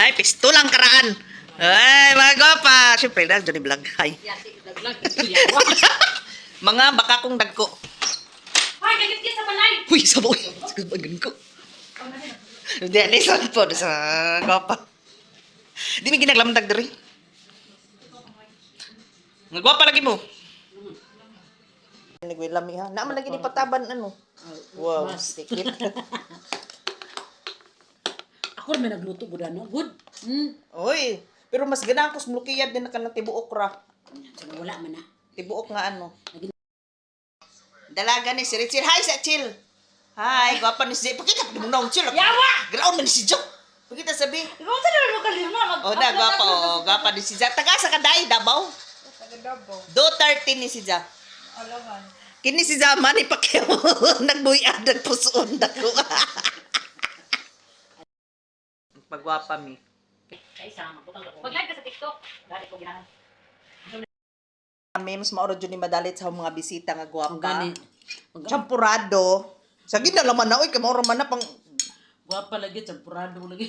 Ay, pistulang karaan. Ay, mga gwapa. Siyempre, na, Johnny Vlog. Hi. Mga baka kong dagko. Ay, kagit ka sa balay! Uy, saboy. Sabagan ko. Hindi, lisan po sa gwapa. Di may ginaglamdag diri. Nga gwapa lagi mo. Nagwilami ha. Naman lagi ni pataban ano. Wow, sikip. Ako rin may nagluto ko no? Good. Hmm. Oy, pero mas ganang ko smulukiyad din na kanang tibuok ra. Sana wala man na. Tibuok nga ano. Dalaga ni si Richard. Hi, sa chill. Hi, gwapa ni si Pakita mo na chill. Yawa! Graon man ni si Joe. Pakita sabi. Ikaw sa naman makalima. Oh, na, gwapa, oh, gwapa ni si Jack. Taga sa kaday, Davao. Do 30 ni si Jack. Kini si Zaman, ipakyaw. Nagbuyan, nagpusoon na ko. Pagwapa mi. Mag-live ka sa TikTok. Dali ko ginahan. Memes, mauro dyan ni madalit sa mga bisita nga gwapa. Champurado. Sa gina laman na, uy, kamauro man na pang... Guwapa lagi, champurado lagi.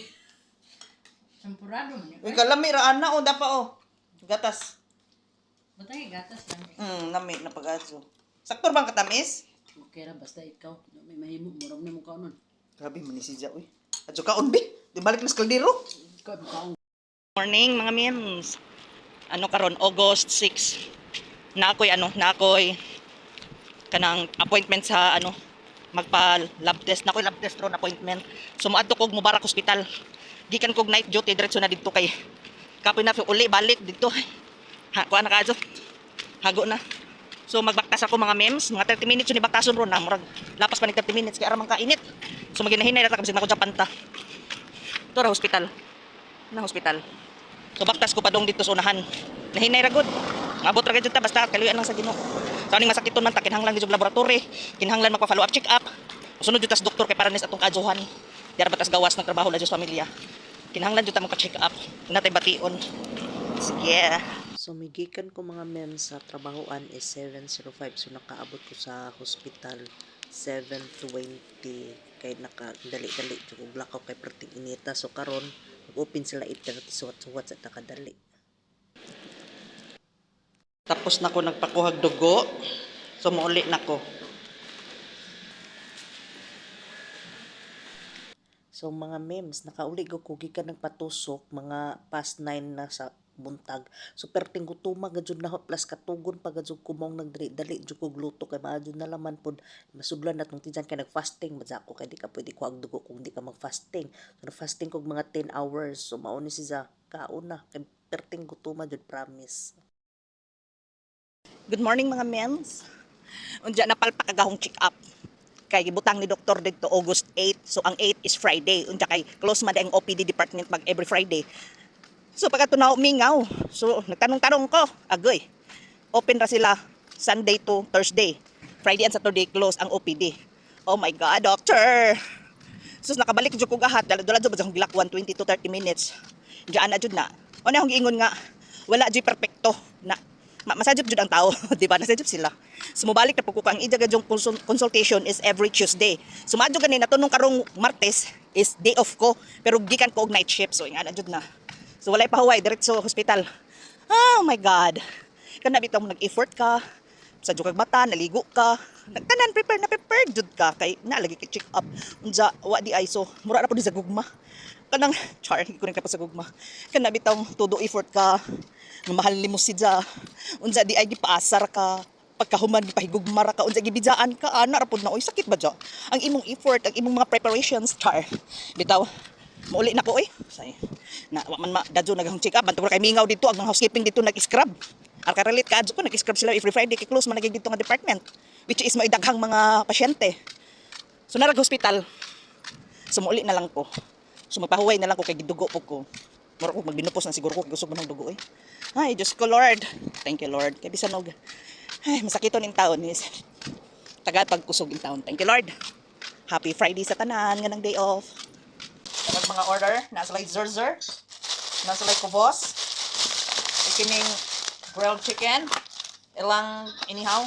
Champurado man Uy, kalami, raan na, o, dapa, o. Gatas. Matay, gatas lang. Hmm, nami, na pag-aso. Saktor bang katamis? Okay ra, basta ikaw. May mahimo, murag na mo ka nun. Grabe, manisija, uy. Adyo ka, unbi. Di balik na sa kaldero. Ikaw, mukhaong. Morning mga memes. Ano karon August 6. Na ako'y ano, na ako'y kanang appointment sa ano magpa lab test na ako'y lab test ron appointment. So moadto kog Mubarak Hospital. Gikan kog night duty diretso na didto kay kapoy na uli balik didto. Ha, kuha na kadto. Hago na. So magbaktas ako mga memes, mga 30 minutes yun ni baktason ron na murag lapas pa ni 30 minutes kay aram man kainit. So maginahinay ta kasi nako Japanta. Ito ra hospital na hospital. So baktas ko pa dong dito sa unahan. Nahinay ra gud. Abot ra gud ta basta kaluyan lang sa Ginoo. Sa ning masakiton man ta kinahanglan og laboratory, kinahanglan magpa follow up check up. Sunod jud tas doktor kay para nis atong kaajuhan. Di ra batas gawas ng trabaho jud sa pamilya. Kinahanglan jud ta magpa check up. Natay bation. Sige. So, migikan ko mga mem sa trabahoan is 7.05. So, nakaabot ko sa hospital 7.20. Kay naka dali-dali. Tsaka blackout kay perting inita. So, karon mag-open sila 8.30. So, suwat sa takadali. Tapos na ko nagpakuhag dugo. So muuli na ko. So, mga memes, nakauli ko kugi ka ng patusok, mga past 9 na sa buntag. So, perting gutuma gadjud na plus katugon pa gadjud kumong nagdali dali jud ko gluto kay maadjud na laman pod masudlan na tong tijan kay nag-fasting badya ko kay di ka pwede ko dugo kung di ka mag-fasting. So, nag-fasting kog mga 10 hours. So, mao ni siya kauna kay perting gutuma jud promise. Good morning mga mens. Unja na palpa kagahong check up. Kay gibutang ni doktor dito August 8. So ang 8 is Friday. Unja kay close man ang OPD department mag every Friday. So pagka tunaw mingaw. So nagtanong-tanong ko, agoy. Open ra sila Sunday to Thursday. Friday and Saturday close ang OPD. Oh my God, doctor! Sus nakabalik jud ko gahat dala dala jud ang gilak 120 to 30 minutes. Diyan na jud na. Ano yung giingon nga wala jud perpekto na ma masajib jud ang tao, di ba? Nasajib sila. Sumubalik na pagkuka ang idaga consul- consultation is every Tuesday. Sumadyo gani natunong karong Martes is day off ko pero gikan ko og night shift so ingana jud na. So walay pahuway diretso hospital. Oh my god. Kana bitaw mo nag-effort ka, sa kag mata, naligo ka, nagtanan prepare na prepare jud ka kay nalagi kay check up. Unja wa di ay so mura na po di sa gugma. Kanang char ko rin ka pa sa gugma. Kana bitaw todo effort ka. Nga mahal ni mo si Ja. Unja di ay gipaasar ka. Pagkahuman di pahigugmara ka, unja gibidzaan ka, ana ra pud na oy sakit ba ja? Ang imong effort, ang imong mga preparations, char. Bitaw, Mauli na ko eh. Say, na wa man ma dadyo naghang check up bantu kay mingaw dito ang housekeeping dito nag-scrub. Ang karelit ka ko nag-scrub sila every Friday kay close man lagi dito nga department which is maidaghang mga pasyente. So narag hospital. Sumuli na lang ko. So magpahuway na lang ko kay gidugo po ko. Mura ko magbinupos na siguro ko kay kusog man dugo eh. Ay, Diyos ko Lord. Thank you Lord. Kay bisan og ay masakiton in taon is tagal pagkusog in taon. Thank you Lord. Happy Friday sa tanan nga ng day off. Mga order, nasa like zerzer, nasa like kubos, ikining grilled chicken, ilang anyhow,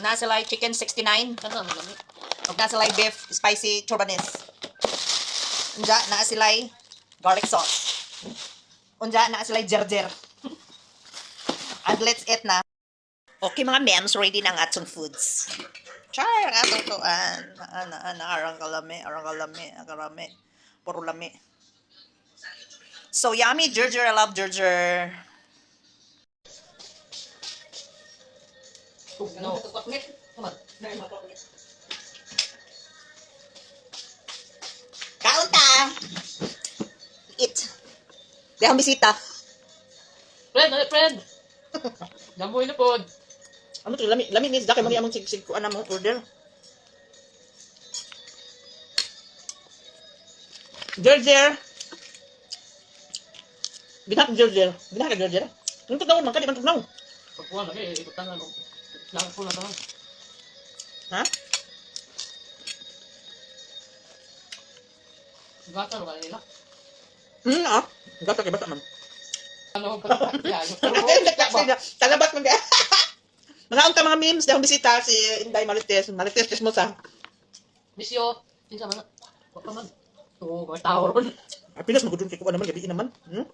nasa like chicken 69, Kano, ang lami. Ug na sila beef spicy chorbanes. Unja na sila garlic sauce. Unja na sila jerjer. And let's eat na. Okay mga mems, ready na ang atong foods. Char, atong tuan. Ana, ana, arang kalami, arang kalami, akarami. Puro lami. So yummy, Gerger. I love Gerger. No. Kaon ta! Eat. Di akong bisita. Friend, ano, friend? Namoy na po. Ano to? Lami, lami ni Daki magi among sigsig ko ana mo order. Gerger. Binak Gerger. Binak Gerger. Ano daw man kadi man tugnaw? Pagkuhan lagi, ikot tangan. Lang po na tangan. Ha? Gata ro kanila. Hmm, ah. Gato kay bata man. Ano? Yeah, Talabat man kaya. Mga unta mga memes, dahil bisita si Inday Marites, Marites Tismosa. Misyo, kinsa man. Wa pa man. Oo, mga tao ron. Ay, Pinas magudun kay kuha naman, gabi naman. Hmm?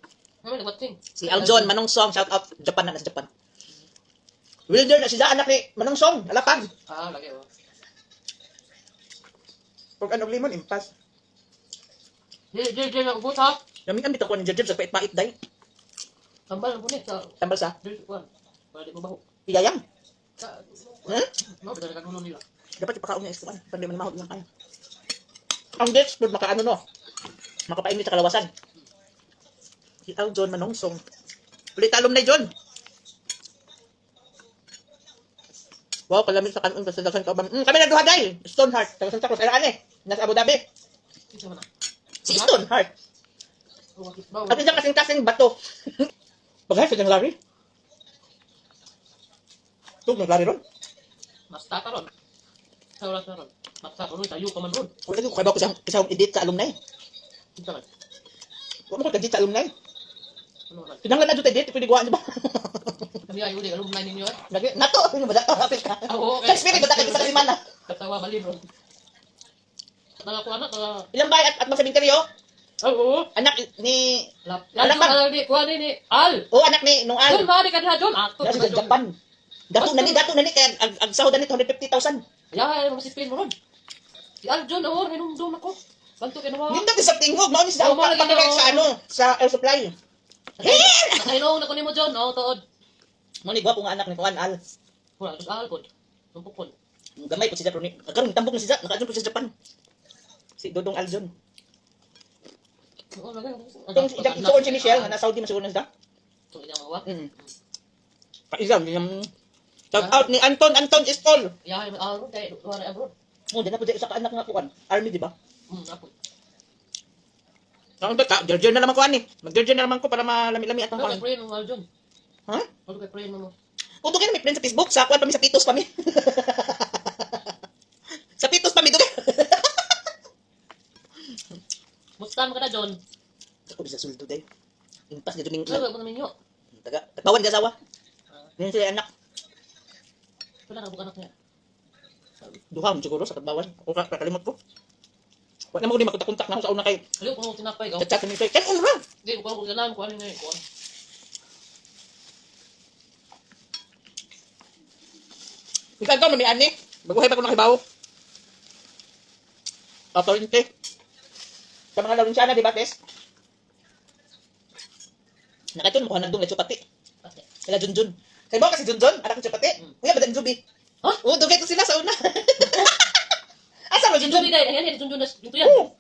Ano nagwating? Si Aljon Manong Song, shout out Japan na, nasa Japan. Wilder na siya anak ni Manong Song, alapag. Ah, lagi oh. Pag anong limon, impas. Di, di, di, ubos ha. Gamitan bitaw ko ni Jajab sa pait-pait day. Tambal po ni sa Tambal sa. Para di mo baho. piyayang. Sa Hmm? ka nuno nila. Dapat ipakaon niya iskuan, para di man mahod lang kayo. Ang dates, food makaano no. Makapainit sa kalawasan. Si Aljon Manong Song. Ulit talom na John. Wow, kalamit sa kanon sa daghan ka ba? Mm, kami nagduha dai. Stoneheart, taga Santa Cruz, era ani. Nasa Abu Dhabi. Si Stoneheart. Oh, wakit ba? At isang kasing-kasing bato. Bagay sa Lari. Tug ng Lari ron. Mas takaron. Sa oras na ron. Mas takaron tayo ka man ron. Wala ko kaya ba ko sa kasawang edit sa alumni. Kinsa man. Wala mo ko edit sa alumni. Ano man. Kinanglan na dito edit, pwede gawa niyo ba? Kami ayo di alumni ninyo eh. Lagi, nato, ano ba dato? Kapit ka. Ah, oo, okay. Sa spirit, ba sa kalimana? Katawa balin ron. Nakakuha na ka. Ilang bay at, at mga sementeryo? Oh, oo. Anak ni... Ka ni kuha ni ni Al. O anak ni nung Al ba di ka? Ato. Nasa sa Japan. Dato na ni, dato na ni, kaya ag sahod na ni 250,000. Ya, mo si Pin mo ron. Si Al John oh, hinumdum ako. Kanto kay nawa. Hindi sa tingog, mao ni sa mao na pagkakas ginawa. sa ano, sa air supply. Nakainom na ko nimo John, oh tuod. Mo ni gwapo nga anak ni Kuan Al. Wala tus Al pod. Tumpok pod. Gamay po si Japan. Karon tambok na si Japan, nakaadun po sa Japan. Si Dodong Aljon. Oo, lagi. Itong si Jack si Michelle, na Saudi man siguro na siya. Ito ina mawa. Mm. Kaisam, yung shout out ni Anton, Anton Istol. Ya, may aro kay wala abroad. Oh, dyan na po dyan sa kaanak nga kuan. Army, di ba? Hmm, apo. Ang bata, Georgian na naman kuan ni. Mag-Georgian na naman ko para malami-lami atong Ano kuan. kay John? Ha? Ano kay friend mo? Uto kayo na may friend sa Facebook, sa kuan pa mi sa Pitos pa mi. sa Pitos pa mi duga. Musta mo ka na John? Ako bisa suldo day. Impas dito ning Ano mo namin yo? taga. Bawan di asawa. Yan sila anak. Wala ka bukan anak niya. Duha mo siguro sa kagbawan. O ka kakalimot ko. Wa na mo ni makontak na ako sa una kay Aliw ko tinapay ko. chat ni kay. Kan unra. Di ko ko ganan ko ano ni ko. Ikaw ka mami ani. Baguhay pa ko nakibaw. Autorinte. Sa mga lawin siya na, di ba, Tess? Nakatun, mukha nagdong na chupati. Sila Junjun. Kaya mo kasi Junjun, anak ko chupati. Kuya, badan Jubi. Ha? Oo, dugay ko sila sa una. Asa mo, Junjun Junjun? ayan yan Junjun na dito yan. Oo.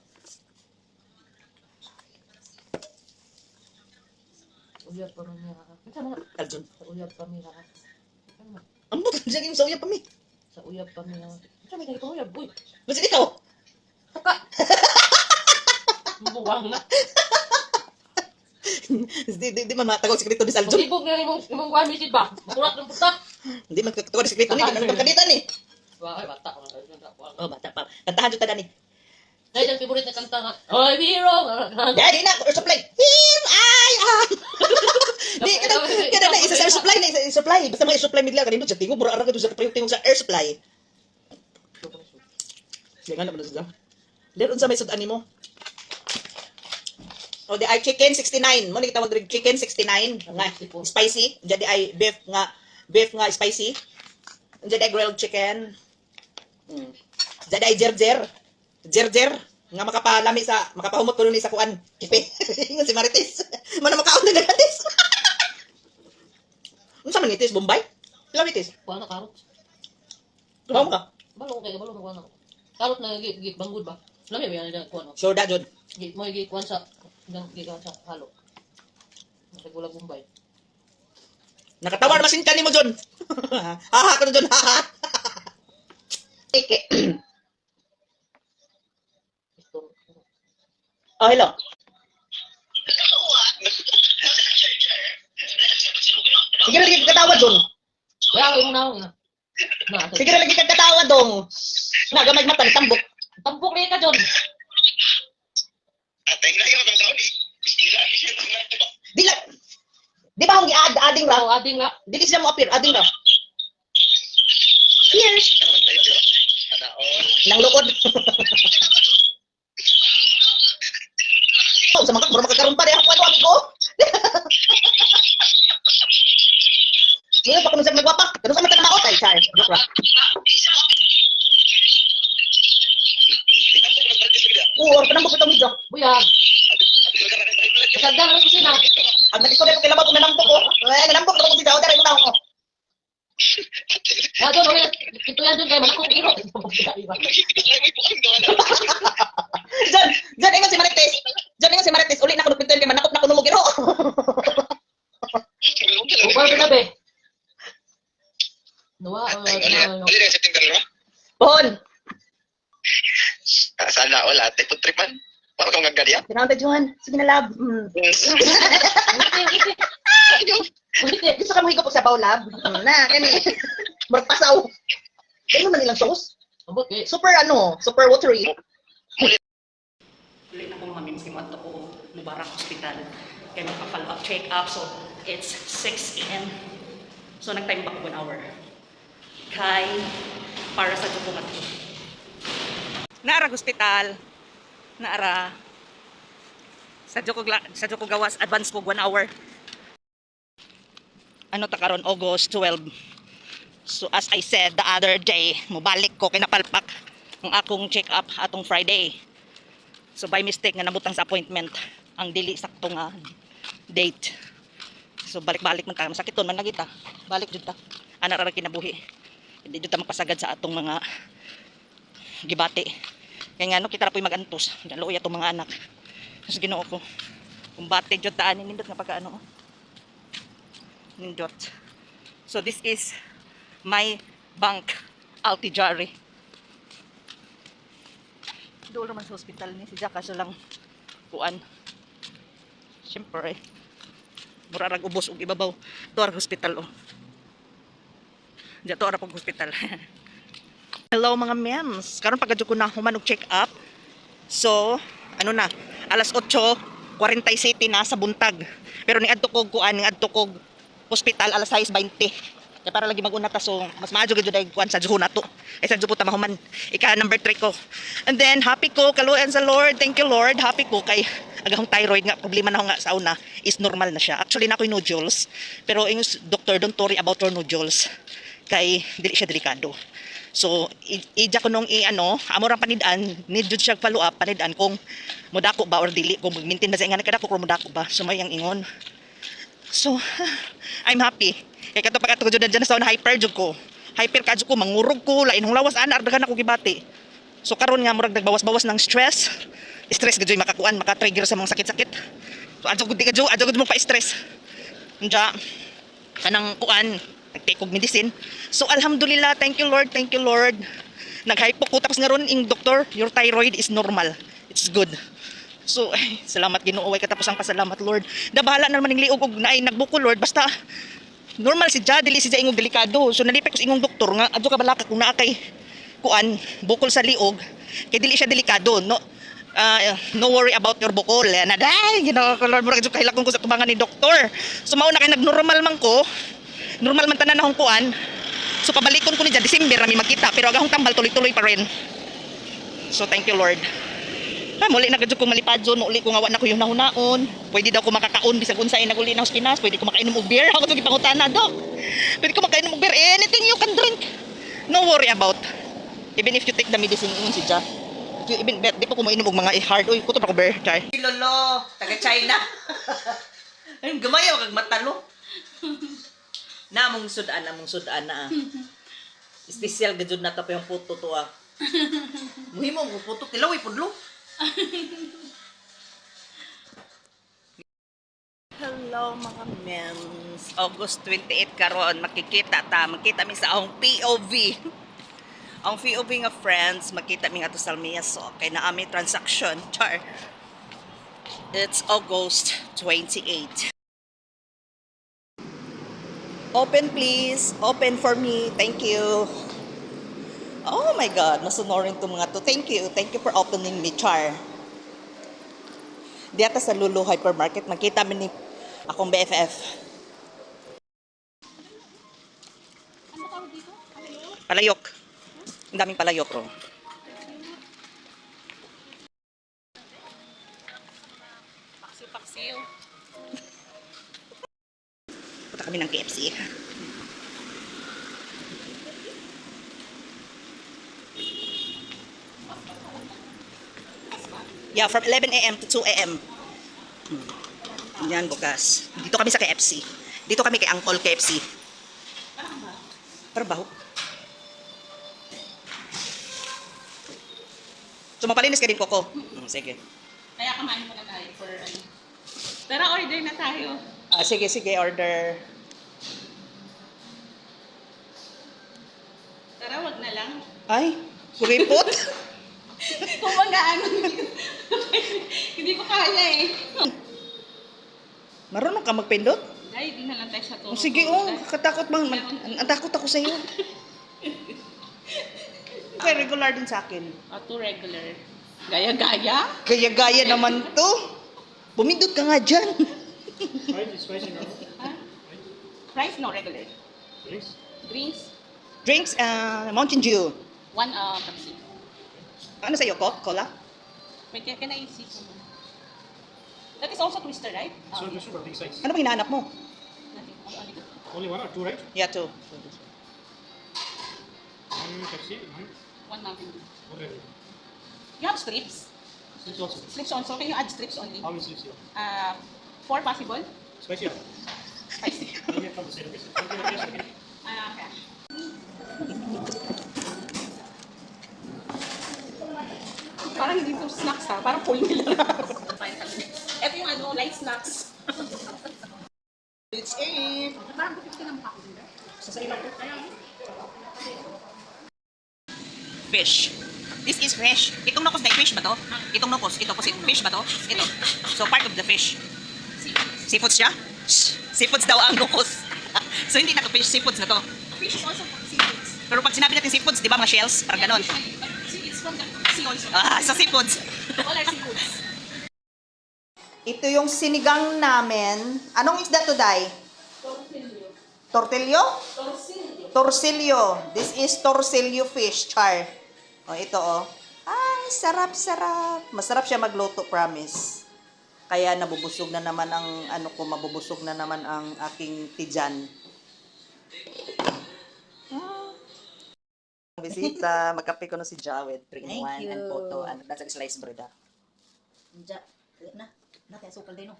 Uyab pa man niya. Aljun. Sa uyab pa. Ano man? Ang buto, dyan yung sauya pa mi. Sa uyab pa mi. Kinsa may kay uyab boy. Basta ikaw. Taka. Buwang na. di, di, di man matagaw sekreto ni sa Aljun. Magibog na imong imong kuan misid ba? Makurat ng puta. Hindi man kakatawa ni sekreto ni. Man kanita ni. Wa ay bata ko. Oh, bata pa. Kantahan dyan tada ni. Ay, ang favorite na kanta nga. Oy, biro. Daddy na, air supply. Him, I am. Di, kada, kada na, isa sa supply na, isa supply. Basta air supply midla, kanino sa tingog, mura arang ka doon sa tingog sa air supply. Sige na. Leron sa may sudan mo. O di ay chicken 69. Mo ni tawag diri chicken 69 nga spicy. Jadi ay beef nga beef nga spicy. Jadi ay grilled chicken. Mm. Jadi ay jerjer. Jerjer nga makapalami sa makapahumot ko ni sa kuan. Kipe. Ingon si Marites. Mana makaon na gratis. Unsa man itis Bombay? Pila itis? Kuha na karot. Kuha ka. Balong kay balong kuha na. Karot na gi gi banggod ba? Lami ba yan na kuha na. So da jud. Gi mo gi kuha sa ng gi kuha sa halo. Nagwala bumbay. Nakatawa na masin ka ni mo, John. Haha ka na, John. Haha. Oh, hello. Sige na lagi katawa, yung naong na. Na, Sige na lagi katawa, dong. Nagamay mata, tambok. tampok ni ka John. Di na. Di ba akong ra? ading nga. Di di siya mo appear, adding ra. Yes. Nang lukod. oh, sa mga mura magkakaroon pa rin ako ano ko. Ngayon pa kung sa nagwapa, ganun sa mata na maot ay char. Joke lang. Oo, or panang bukit ang medyo. Buyag. Isagdan mo sina. Ang nagito na yung kilabot, nanambok ko. Eh, nanambok na ko si Daw, dahil mo na ako. Ya John, oy. Ito yan John kay manakong iro. John, John, ingon si Marites. John, ingon si Marites. Uli na ko nagpintuin kay manakop na ko numugiro. Upal ka na be. Nawa, uh, Bon, Sana wala, tayo tripan. Para gagadiya. tinawag John. Sige na, lab. Mm. Gusto ka mo higop sa bawlab? Mm, na, kani. Murag pasaw. Ano man nilang sauce? Abot kay. Super ano, super watery. Ulit na kong mamim si Mato ko Mubarak Hospital. Kaya magpa-follow up, check up. So, it's 6 a.m. So, nag-time back one hour. Kay, para sa Joko Mato. Naara hospital. Naara. Sa Joko, Gla- sa Joko Gawas, advance ko one hour. Ano ta karon August 12. So as I said the other day, mubalik ko kay napalpak ang akong check up atong Friday. So by mistake nga nabutang sa appointment ang dili sakto nga date. So balik-balik man ta, masakiton man nagita. Balik jud ta. Ana ra kinabuhi. Hindi jud ta magpasagad sa atong mga gibati. Kaya nga no kita ra po'y magantos. Daluya atong mga anak. Mas Ginoo ko. Kung bati jud taan nindot nga pagkaano. Nindot. So this is my bank altijari. Doon naman sa hospital ni si Jack lang kuan. Siyempre. Mura rag ubos og ibabaw. Ang hospital oh. Diya to ara pag hospital. Hello mga mems. Karon pagkadyo ko na human og check up. So, ano na, alas 8:47 na sa buntag. Pero ni adto kog kuan, ni adto kog hospital alas 6:20. Kaya para lagi mag-una ta so mas maadyo gid ay kuan sa juho na to. Ay sa juho ta mahuman. Ika number 3 ko. And then happy ko kaluyan sa Lord. Thank you Lord. Happy ko kay agahong thyroid nga problema na ako nga sa una is normal na siya. Actually na ako'y nodules. Pero yung doctor don't worry about your nodules. Kay dili siya delikado. So, ija ko nung i-ano, amo rang panidaan, need jud siya follow up, panidaan kung mudako ba or dili, kung maintain ba sa ingan kada ko kung mudako ba, sumay ang ingon. So, I'm happy. Kaya kato pagkato ko dyan dyan sa una, hyper jud ko. Hyper ka jud ko, mangurog ko, lain hong lawas, ana, ardagan ako gibati. So, karon nga, murag nagbawas-bawas ng stress. Stress ka makakuan, makatrigger sa mga sakit-sakit. So, adyo ko di ka jud, adyo ko mo pa-stress. Nja, kanang kuan, nag-take og medicine. So, alhamdulillah, thank you Lord, thank you Lord. Nag-hypo ko, tapos nga ron, yung doktor, your thyroid is normal. It's good. So, ay, salamat Ginoo way katapos ang pasalamat Lord. Dabahala na naman ning liog og naay nagbuko Lord basta normal si Ja dili si Ja ingong delikado. So nalipay ko sa ingong doktor nga adto ka balaka kung naa kay kuan bukol sa liog kay dili siya delikado no ah, no worry about your bukol na day Ginoo ko Lord murag kahilakon ko sa tubangan ni doktor. So mao na kay nagnormal man ko. Normal man tanan akong kuan. So pabalikon ko ni Ja December rami magkita pero agahong tambal tuloy-tuloy pa rin. So thank you Lord. Ha, muli na gadyo ko malipad zone, uli ko nga wa na ko yung nahunaon. Pwede daw ko makakaon bisag unsay na sa Pinas, pwede ko makainom og beer. Ako to gipangutana, dok. Pwede ko makainom og beer, anything you can drink. No worry about. Even if you take the medicine ingon si Ja. Even di pa ko mainom og mga hard oy, kuto pa ko beer, chai. Si Lolo, taga China. Ay, gamayaw kag matalo. Namong sudan, namong sudan na. Special gajud na to pa yung puto to ah. Muhimo mo puto tilaw pudlo. Hello mga mems. August 28 karon makikita ta, makita mi sa akong POV. Ang POV nga friends, makita mi nga to sa Almiaso kay na ami transaction. Char. It's August 28. Open please. Open for me. Thank you. Oh my God, nasunorin to mga to. Thank you. Thank you for opening me, Char. Diata sa Lulu Hypermarket, makita mi ni akong BFF. Palayok. Ang daming palayok, oh. Kami ng KFC. Yeah, from 11 a.m. to 2 a.m. Hmm. Yan, bukas. Dito kami sa KFC. Dito kami kay Uncle KFC. Para baho. So, mapalinis ka din, Coco. Hmm, sige. Kaya kamain muna tayo for ano. Tara, order na tayo. Ah, sige, sige, order. Tara, wag na lang. Ay, kuripot. Kung mga ano, hindi ko kaya eh. Marunong ka magpindot? Ay, di na lang tayo sa Oh, tulog. sige, oh, katakot mang, man, ang takot ako sa iyo. Okay, regular din sa akin. Ah, two regular. Gaya-gaya? Gaya-gaya naman to. Bumindot ka nga dyan. Ha? Price no regular. Drinks? Drinks, uh, Mountain Dew. One uh, Pepsi. Ano sa'yo, Coke? Cola? Wait, can I see some? That is also twister, right? So this one, big size. Ano bang hinahanap mo? nothing. Only good. Only one or two, right? Yeah, two. One Pepsi, one. One Mountain Dew. Okay. You have strips? Six also. Strips also. Can you add strips only? How many sleeves here? Uh, four possible? Spicy. Spicy. Okay, come to say okay. Okay, okay, okay. Ah, cash. Parang hindi to snacks ha. Parang full meal lang. Ito yung ano, light snacks. It's eight. Parang bukit ka ng pako. Fish. This is fish. Itong nokos na fish ba to? Itong nokos, ito po fish ba to? Ito. So part of the fish. Seafoods siya? Seafoods daw ang nokos. so hindi na to fish, seafoods na to. Fish is also. Pero pag sinabi natin seafoods, di ba mga shells? Parang ganon. It's from the sea also. Ah, sa seafoods. All are seafoods. Ito yung sinigang namin. Anong isda to, Day? Tortillo? Torsilyo. This is torsilyo fish, char. O, ito, oh. Ay, sarap, sarap. Masarap siya magluto, promise. Kaya nabubusog na naman ang, ano ko, mabubusog na naman ang aking tijan. Ah. Bisita, magkape ko na si Jawed. 3 in Thank 1 and you. photo. And that's a sliced bread, ah. Ja, na. Natin sukal din no.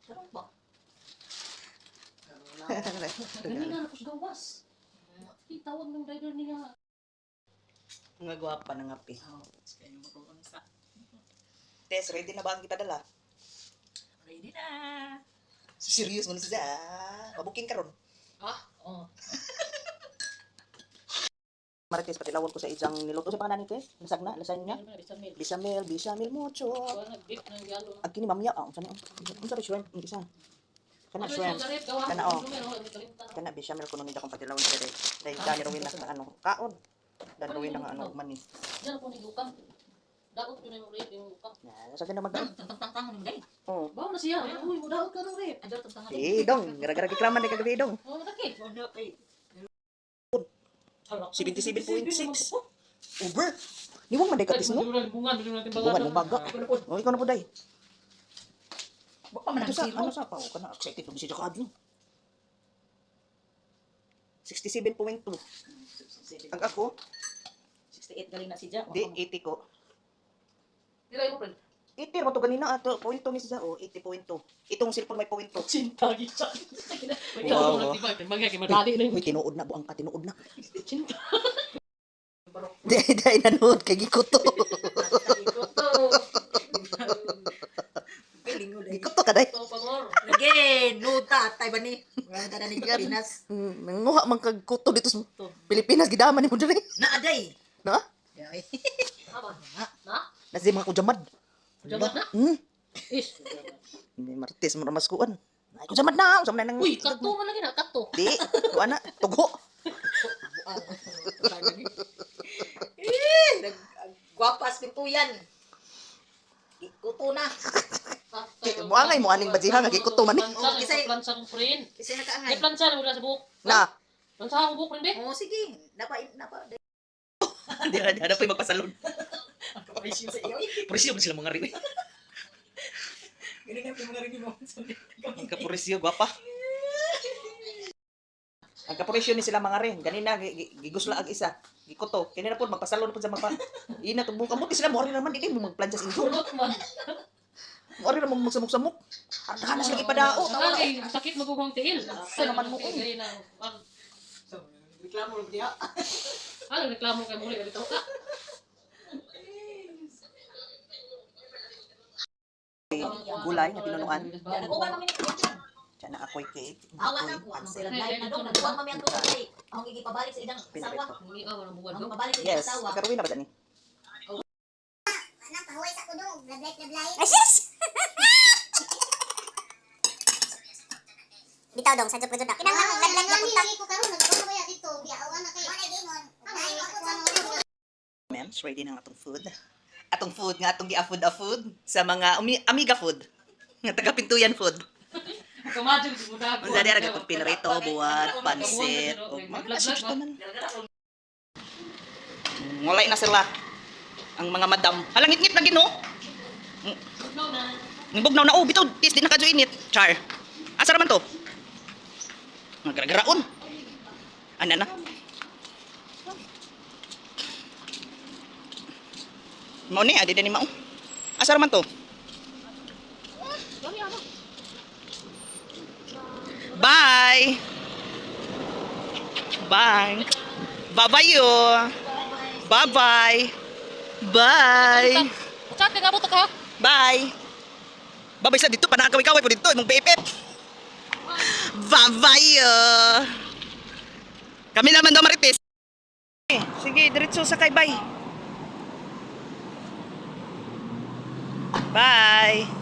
Sarap ba? Ganyan na ako sa gawas. Tawag ng driver niya. Mga gwapa ng api. Tess, ready na ba ang kita dala? Ready na. Serious mo na siya. Mabuking ka ron. Ah, oh. Marites, patilawon ko sa ijang niluto sa pangalan ni Tess. Lasag na, lasag niya. Bisamel, bisamel mucho. Beef ng yalo. Kini mamaya, ah, unsa ni? Unsa ri shrimp? Ang isa. Kana shrimp. Kana oh. Kana bisamel kuno nila kung patilawon sa dire. Dahil dani rawin na ano, kaon. Dan rawin na ano mani. Diyan ako nilukang. Dapat ko na yung rate yung lukang. Sa na magdang. Tantang-tangan mo dai. Oh. Na siya. Uy, mo dapat ka ng rate. Adal tantang Eh, dong, gara-gara gikraman ni kagabi dong. Oh, nakit. 77.6. Uber. Niwang man day katis mo. Bungan mo baga. O, ikaw na po day. Wa pa man ang sa, zero. ano sa, pa, ka na, excited ko bisita ka adyo. 67.2. Ang ako, 68 galing na si Jack. di, 80 ko. Nilay mo, friend. 80 mo to ganina ato, point to ni siya, oh, 80.2. Itong cellphone may point to. Cinta, gisa. Wow. Magkaya kay madali na Uy, tinuod na, buang ka, tinuod na. Cinta. Di, di, nanood, kay Gikuto. Gikuto ka, day. Lagi, nuta, tay ba ni? Wala na ni Pinas. Hmm, Nanguha man kag kuto dito sa Pilipinas, gidaman ni mo diri. Naaday. Na? Ay, Nasi mga kujamad. Jamat na? Hmm. Is. Hindi mo na maskuan. Ay, kujamad na. Usam na nang... Uy, kato man lagi na, kato. Di, kuha na. Tugo. Gwapas pintuyan. Ikuto na. Di, buangay mo aning bajihan, nagikuto man eh. Plansa, Kasi- plansa kong friend. Kasi Ay, nakaangay. plansa na mula sa buhok. Na. Plansa akong buhok, friend eh. Oo, sige. Napa, napa. Di, di, ada pa magpasalon. Kapaisyo sa iyo. Purisyo ba sila mga rin? Ganun nga mga rin mo. Kapurisyo, gwapa. Ang kapurisyo ni sila mga rin. Ganina, gi- gi- gigusla ag isa. Gikuto. Kanina po, magpasalon po sa mga... Ina, tumbong kamuti sila. Mori naman, hindi mo magplansya sa inyo. Man. Mori naman magsamok-samok. Hardahan na sila ipadao. Na. Ay, sakit magugong tiil. Sa naman mo, Kaya na. Reklamo mo diya. Ano, reklamo kay muli. Ganito ka. Gulay na tinunuan. Kami ni Kuya. Diyan na ako'y cake. Awa na po. Ano sila live na doon. Nag-uwan kami ang tuwa kay. Ako gigipabalik sa idang asawa. Hindi ka, walang buwan. No? pabalik sa Yes, idang asawa. nagkaroon na ba dyan eh? Anak, pahuway sa kudong. Blablay, blablay. Bitaw dong, sadyo pwede na. Kinang Ah, naglag na punta. nilagay ko karon nagkaroon ba ya dito? Biyawan na kay. Wala gingon. Ay, ako sa mga Mems, ready na atong food. Atong food nga atong gi-food-a-food sa mga umi- amiga food. Nga taga-pintuyan food. Kamadyo, sumudago. Ang dali ra pag pinarito, buwat, pansit, o mga sausage tanan. Ngulay na sila. Ang mga madam. Halangit-ngit na gino. Ang bugnaw na, oh, bitaw, tis, di na kadyo init. Char. Asa naman to? Nagragaraon. Ano na? Mao ni, adi din ni mao. Asa naman to? Bye. Bye. Bye-bye yo. Bye-bye. Bye. Chat, nga buto ka. Bye. Babay sa dito, panakaway-kaway po dito, mong beepep. Bye-bye yo. Kami naman daw marites. Sige, diretso sa kay bye. Bye.